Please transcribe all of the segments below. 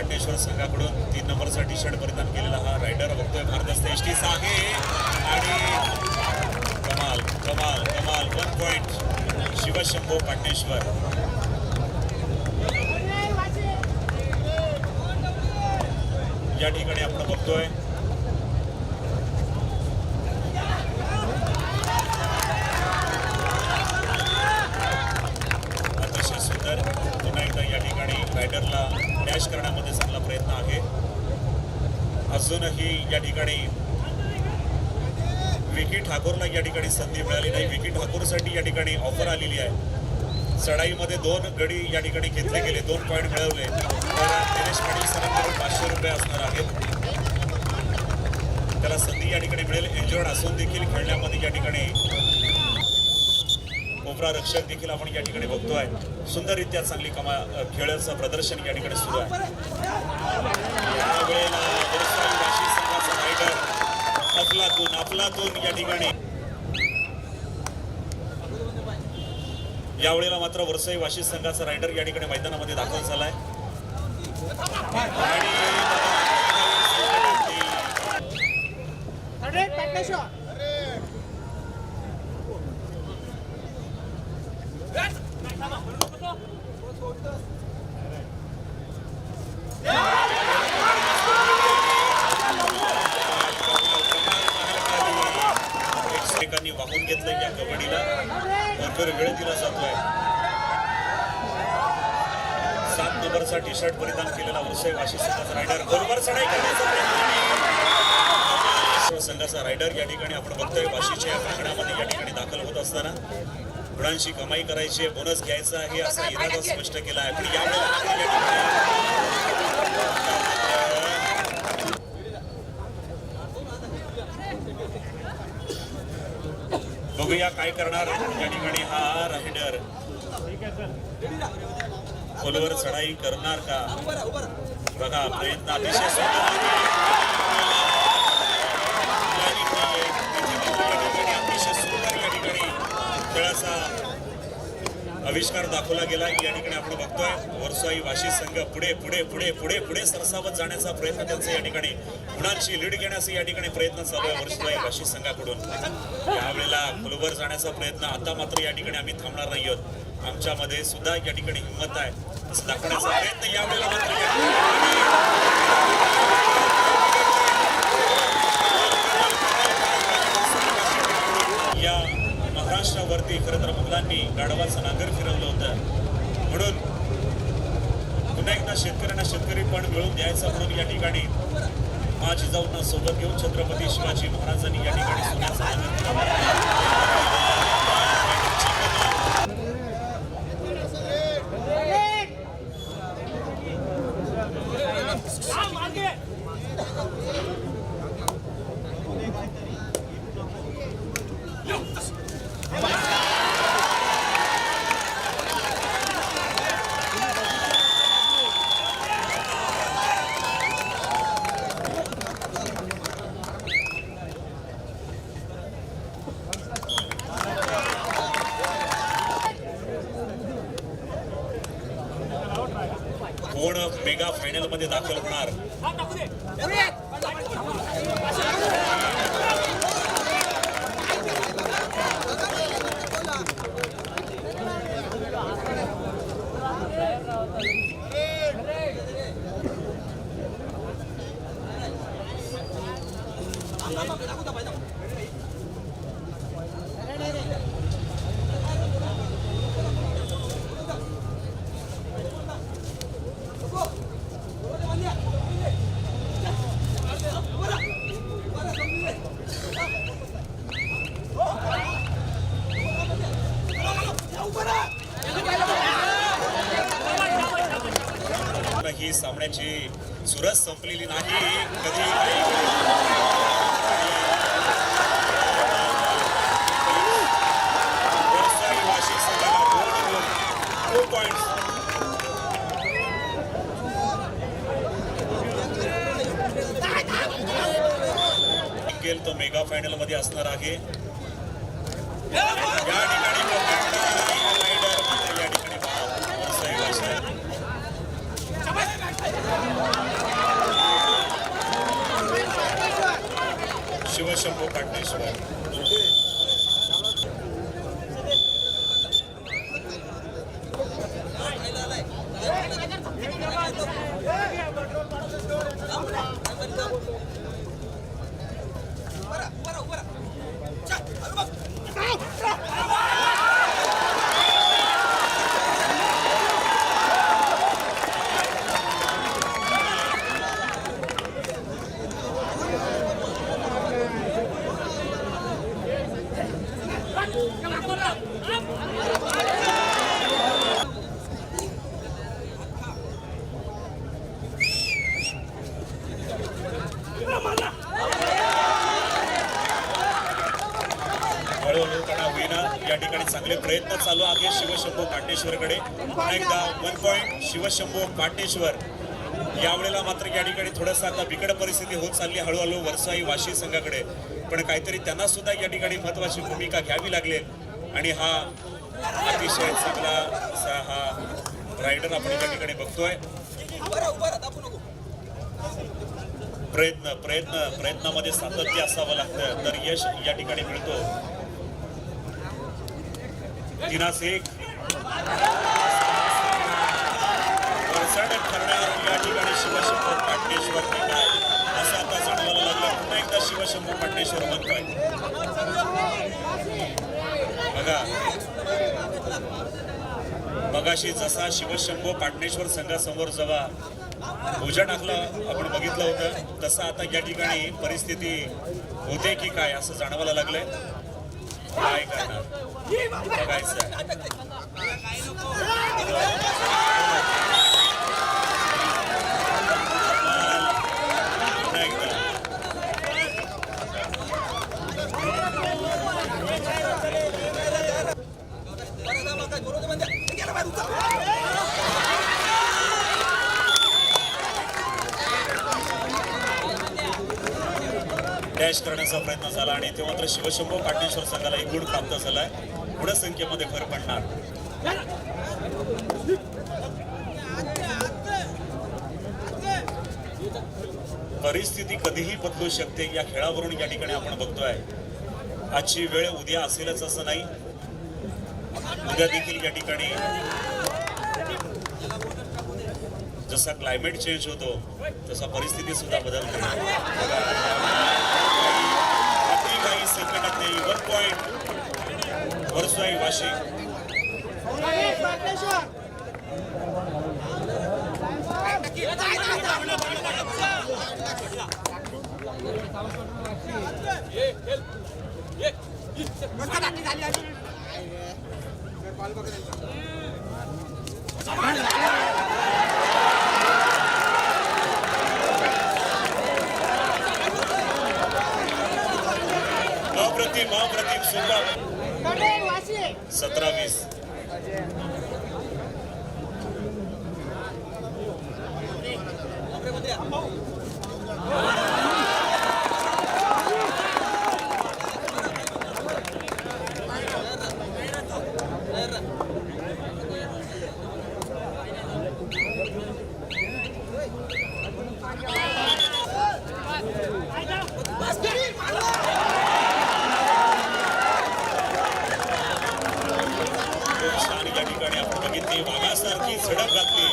पाटणेश्वर संघाकडून तीन नंबरचा टी शर्ट परिधान केलेला हा रायडर बघतोय भारदस्त एस टी आहे आणि कमाल कमाल कमाल. वन पॉइंट शिवशंभो पाटणेश्वर या ठिकाणी आपण बघतोय अतिशय सुंदर पुन्हा एकदा या ठिकाणी रायडरला डॅश करण्यामध्ये चांगला प्रयत्न आहे अजूनही या ठिकाणी विकी ठाकूरला या ठिकाणी संधी मिळाली नाही. विकी ठाकूरसाठी या ठिकाणी ऑफर आलेली आहे. चढाईमध्ये दोन गडी या ठिकाणी घेतले गेले दोन पॉईंट मिळवले. तर दिनेश पाटील सरांकडून पाचशे रुपये असणार आहेत. त्याला संधी या ठिकाणी मिळेल. इंजर्ड असून देखील खेळण्यामध्ये या ठिकाणी कोपरा रक्षक देखील आपण या ठिकाणी बघतोय. सुंदररित्या चांगली कमा खेळाचं प्रदर्शन या ठिकाणी सुरू आहे यावेळेला वरसाई वाशी संघाचा रायडर अफलातून अफलातून या ठिकाणी. यावेळेला मात्र वरसई वाशी संघाचा रायडर या ठिकाणी मैदानामध्ये दाखल झालाय. आणि सात टी शर्ट परिधान केलेला उत्सव वाशी संघाचा रायडर बरोबर चढाई करण्याचा संघाचा रायडर या ठिकाणी आपण बघतोय. वाशीच्या या प्रांगणामध्ये या ठिकाणी दाखल होत असताना गुणांची कमाई करायची आहे. बोनस घ्यायचा आहे असा इरादा स्पष्ट केला आहे. पण यामुळे या बघूया काय करणार या ठिकाणी हा रायडर खोलवर चढाई करणार का? बघा प्रयत्न अतिशय अतिशय सुंदर या ठिकाणी खेळाचा आविष्कार दाखवला गेला या ठिकाणी आपण बघतोय वरसाई वाशी संघ पुढे पुढे पुढे पुढे पुढे सरसावत जाण्याचा प्रयत्न त्यांचा या ठिकाणी. गुणांची लीड घेण्याचा या ठिकाणी प्रयत्न चालू आहे वरसाई वाशी संघाकडून? यावेळेला खोलवर जाण्याचा प्रयत्न आता मात्र या ठिकाणी आम्ही थांबणार नाही आहोत आमच्यामध्ये सुद्धा या ठिकाणी हिंमत आहे. असं दाखवण्याचा प्रयत्न यावेळेला मात्र या या महाराष्ट्रावरती खरं तर मुलांनी गाढवाचं नांगर फिरवलं होतं. म्हणून पुन्हा एकदा शेतकऱ्यांना शेतकरी पण मिळवून द्यायचा म्हणून या ठिकाणी माझी जाऊन सोबत घेऊन छत्रपती शिवाजी महाराजांनी या ठिकाणी सोन्याचा नांगर फिरवला. मालिका फायनलमध्ये दाखल होणार ही सामन्याची रस संपलेली नाही कधी काही संघाला दोन तो मेगा फायनलमध्ये असणार आहे या ठिकाणी रायडर मात्र या ठिकाणी वरसाई वाशी शिवशंभू पाटणेश्वर हळूहळू त्यांना होईना या आपले प्रयत्न चालू आहे शिवशंभू पाटेश्वरकडे पुन्हा एकदा वन पॉईंट शिवशंभू पाटेश्वर यावेळेला मात्र या ठिकाणी थोडंसं आता बिकट परिस्थिती होत चालली हळूहळू वरसाई वाशी संघाकडे. पण काहीतरी त्यांना सुद्धा या ठिकाणी महत्वाची भूमिका घ्यावी लागले आणि हा अतिशय चांगला असा हा रायडर आपण या ठिकाणी बघतोय. प्रयत्न प्रयत्न प्रयत्नामध्ये सातत्य असावं लागतं. तर यश या ठिकाणी मिळतो. दिनास एक वरचढ ठरण्यावर या ठिकाणी शिवशंभू पाटणेश्वर ठीक असं आता जाणवायला लागलं. पुन्हा एकदा शिवशंभू पाटणेश्वर म्हणतोय बघा. मगाशी जसा शिवशंभू पाटणेश्वर संघासमोर जेव्हा पूजा टाकला आपण बघितलं होतं तसं आता या ठिकाणी परिस्थिती होते की काय असं जाणवायला लागलंय? काय करणार? बघायचं कॅश करण्याचा प्रयत्न झाला आणि ते मात्र शिवशंभू पाटणेश्वर संघाला एक गुण प्राप्त झालाय. गुणसंख्येमध्ये भर पडणार. परिस्थिती कधीही बदलू शकते या खेळावरून या ठिकाणी आपण बघतोय. आजची वेळ उद्या असेलच असं नाही. उद्या देखील या ठिकाणी जसा क्लायमेट चेंज होतो तसा परिस्थिती सुद्धा बदलते. अति काही सेकंदात नाही वन पॉइंट वरसाई वाशी. પ્રતિમ અપ્રતિમ સુગમ સત્રવીસ. આપણે બધા झडप घातली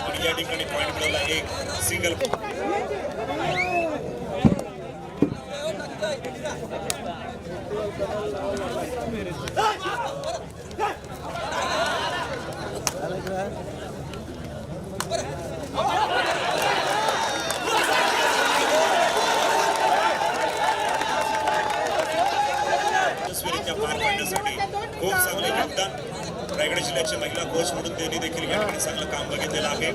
आणि या ठिकाणी पॉईंट मिळवला एक सिंगल यशस्वीरित्या रायगड जिल्ह्याचे महिला कोच म्हणून त्यांनी देखील या ठिकाणी चांगलं काम बघितलेलं आहे.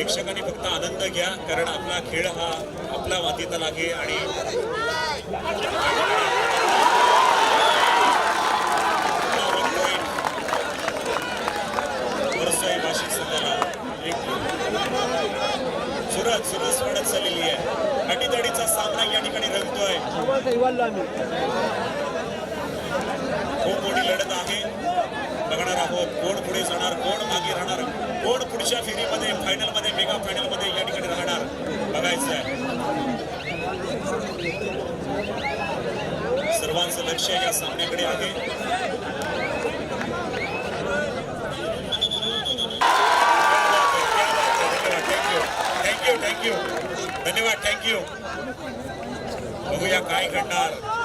प्रेक्षकांनी फक्त आनंद घ्या कारण आपला खेळ हा आपला मातीचा लागे आणि सुरत सुरत सुरस वाढत चाललेली आहे. अटीतडीचा सामना या ठिकाणी रंगतोय खूप मोठी लढत आहे बघणार आहोत कोण पुढे जाणार कोण मागे राहणार कोण पुढच्या फेरीमध्ये फायनलमध्ये मेगा फायनलमध्ये या ठिकाणी राहणार बघायचं आहे. सर्वांचं लक्ष या सामन्याकडे आहे. Thank you thank you thank you धन्यवाद थँक्यू बघूया काय घडणार.